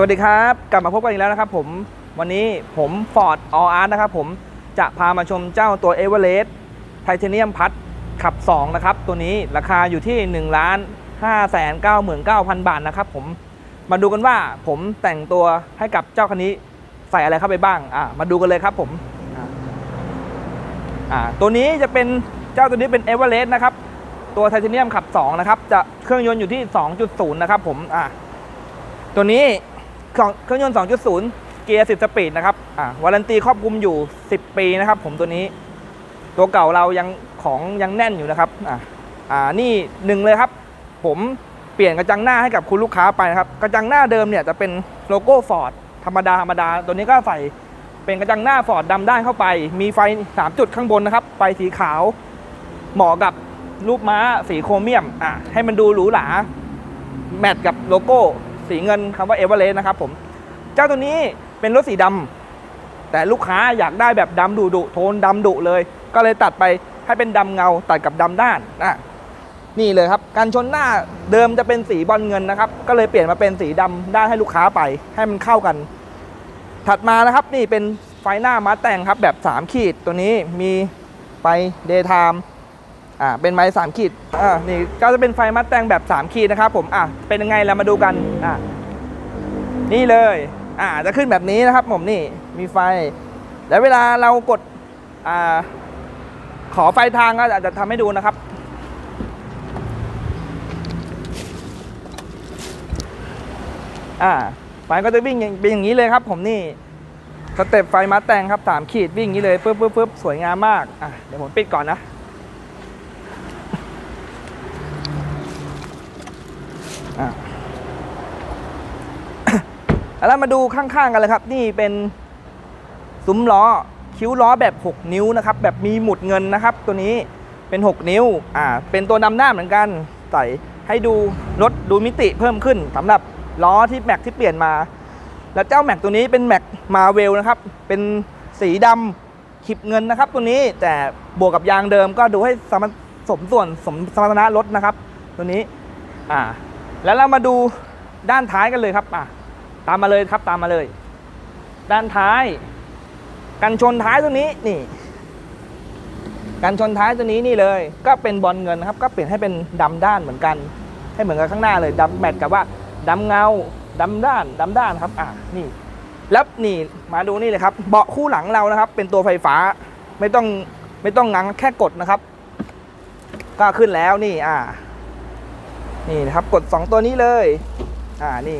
สวัสดีครับ กลับมาพบกันอีกแล้วนะครับผมวันนี้ผม Ford All Art นะครับผมจะพามาชมเจ้าตัว e v e r e s t Titanium Plus ขับ 2 นะครับ ตัวนี้ราคาอยู่ที่1ล้าน5 9 9 0 0 0 บาทนะครับผมมาดูกันว่าผมแต่งตัวให้กับเจ้าคันนี้ใส่อะไรเข้าไปบ้างอ่ามาดูกันเลยครับผมอ่าตัวนี้จะเป็นเจ้าตัวนี้เป็น e v e r e s t นะครับตัวไทเทเนียมขับ 2 นะครับ จะเครื่องยนต์อยู่ที่ 2.0 นะครับผมอ่าตัวนี้ เครื่องยนต์ 2.0 เกียร์ 10 สปีดนะครับอ่าวารันตีครอบคลุมอยู่ 10 ปีนะครับผมตัวนี้ ตัวเก่าเรายังของยังแน่นอยู่นะครับอ่าอ่านี่หนึ่งเลยครับ ผมเปลี่ยนกระจังหน้าให้กับคุณลูกค้าไปนะครับกระจังหน้าเดิมเนี่ยจะเป็นโลโก้ฟอร์ดธรรมดาธรรมดา ตัวนี้ก็ใส่เป็นกระจังหน้าฟอร์ดดำด้านเข้าไป มีไฟ 3 จุดข้างบนนะครับ ไฟสีขาว เหมาะกับรูปม้าสีโครเมียมอ่าให้มันดูหรูหรา แมทกับโลโก้ สีเงินคำว่าเอเวอเรสต์นะครับผม เจ้าตัวนี้เป็นรถสีดำแต่ลูกค้าอยากได้แบบดำดุดุโทนดำดุเลย ก็เลยตัดไปให้เป็นดำเงาตัดกับดำด้านอะนี่เลยครับการชนหน้าเดิมจะเป็นสีบอลเงินนะครับ ก็เลยเปลี่ยนมาเป็นสีดำด้านให้ลูกค้าไป ให้มันเข้ากัน ถัดมานะครับนี่เป็นไฟหน้ามาแต่งครับแบบ 3 ขีดตัวนี้มีไฟเดย์ไทม์ อ่าเป็นไม้สามขีดอ่านี่ก็จะเป็นไฟมัดแต่งแบบ 3 ขีดนะครับผมอะเป็นยังไงเรามาดูกันอะนี่เลยอ่าจะขึ้นแบบนี้นะครับผมนี่มีไฟ แล้วเวลาเรากดอ่าขอไฟทางก็อาจจะทำให้ดูนะครับอ่าไฟก็จะวิ่งอย่างเป็นอย่างนี้เลยครับ ผมนี่สเต็ปไฟมาแต่งครับสามขีดวิ่งอย่างนี้เลยปึ๊บปึ๊บปึ๊บสวยงามมากอะเดี๋ยวผมปิดก่อนนะ อะ แล้วมาดูข้างๆกันเลยครับ นี่เป็นซุ้มล้อคิ้วล้อแบบ 6 นิ้วนะครับ แบบมีหมุดเงินนะครับ ตัวนี้เป็น 6 นิ้วอ่าเป็นตัวนำหน้าเหมือนกันใส่ให้ดูรถดูมิติเพิ่มขึ้นสำหรับล้อที่แม็กที่เปลี่ยนมา แล้วเจ้าแม็กตัวนี้เป็นแม็กมาเวลนะครับ เป็นสีดำขีบเงินนะครับ ตัวนี้แต่บวกกับยางเดิมก็ดูให้สมสมส่วนสมสมรรถนะรถนะครับ ตัวนี้อ่า แล้วเรามาดูด้านท้ายกันเลยครับอะตามมาเลยครับตามมาเลย ด้านท้าย กันชนท้ายตัวนี้นี่กันชนท้ายตัวนี้นี่เลย ก็เป็นบอลเงินนะครับ ก็เปลี่ยนให้เป็นดำด้านเหมือนกัน ให้เหมือนกับข้างหน้าเลยดำแมทกับว่าดำเงาดำด้านดำด้านครับอะนี่ แล้วนี่มาดูนี่เลยครับ เบาะคู่หลังเรานะครับ เป็นตัวไฟฟ้าไม่ต้องไม่ต้องงังแค่กดนะครับ ก็ขึ้นแล้วนี่อ่า นี่นะครับกด 2 ตัวนี้เลย อ่านี่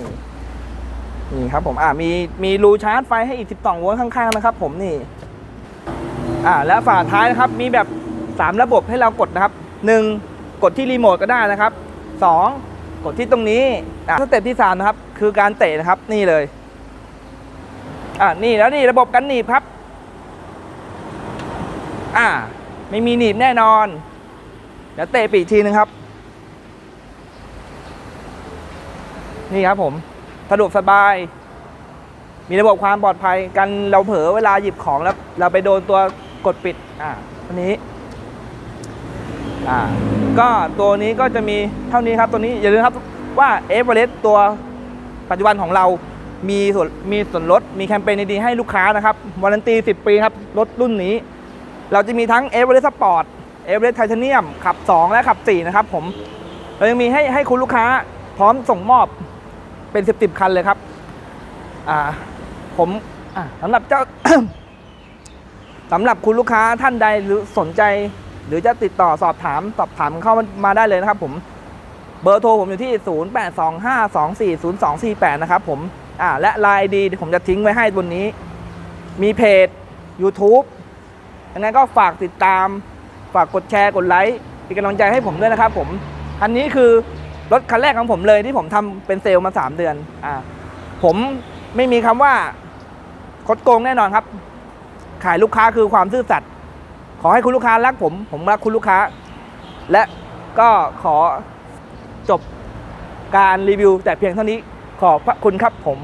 นี่ครับผมอ่ามีมีรูชาร์จไฟให้อีก 12 โวลต์ข้างๆนะครับ ผมนี่ อ่าแล้วฝาท้ายนะครับมีแบบ 3 ระบบให้เรากดนะครับ 1. กดที่รีโมทก็ได้นะครับ 2. กดที่ตรงนี้อ่าสเต็ปที่ 3 นะครับ คือการเตะนะครับนี่เลย อ่านี่แล้วนี่ระบบกันหนีบครับ อ่า ไม่มีหนีบแน่นอนเดี๋ยวเตะปีกทีนึงครับ นี่ครับผมสะดวกสบาย มีระบบความปลอดภัยกันเราเผลอเวลาหยิบของแล้ว เราไปโดนตัวกดปิด อ่าตัวนี้ อ่า ก็ตัวนี้ก็จะมีเท่านี้ครับ ตัวนี้อย่าลืมครับว่าเอเวอเรสต์ตัวปัจจุบันของเรา มีส่วนมีส่วนลด มีแคมเปญดีๆให้ลูกค้านะครับ วารันตี 10 ปีครับ รถรุ่นนี้ เราจะมีทั้งเอเวอเรสต์สปอร์ตเอเวอเรสต์ไทเทเนียมขับ 2 และขับ 4 นะครับผม เรายังมีให้ให้คุณลูกค้าพร้อมส่งมอบ เป็นสิบสิบคันเลยครับ อ่า ผมอ่าสำหรับเจ้าสำหรับคุณลูกค้าท่านใดหรือสนใจ หรือจะติดต่อสอบถามสอบถามเข้ามาได้เลยนะครับผมเบอร์โทรผมอยู่ที่ 0825240248 นะครับผม อ่า และไลน์ดีผมจะทิ้งไว้ให้บนนี้ มีเพจ YouTube ยังไงก็ฝากติดตาม ฝากกดแชร์ กดไลค์ เป็นกำลังใจให้ผมด้วยนะครับผม อันนี้คือ รถคันแรกของผมเลยที่ผมทำเป็นเซลล์มา 3 เดือนอ่าผมไม่มีคำว่าคดโกงแน่นอนครับ ขายลูกค้าคือความซื่อสัตย์ขอให้คุณลูกค้ารักผม ผมรักคุณลูกค้า และก็ขอจบการรีวิวแต่เพียงเท่านี้ขอบพระคุณครับผม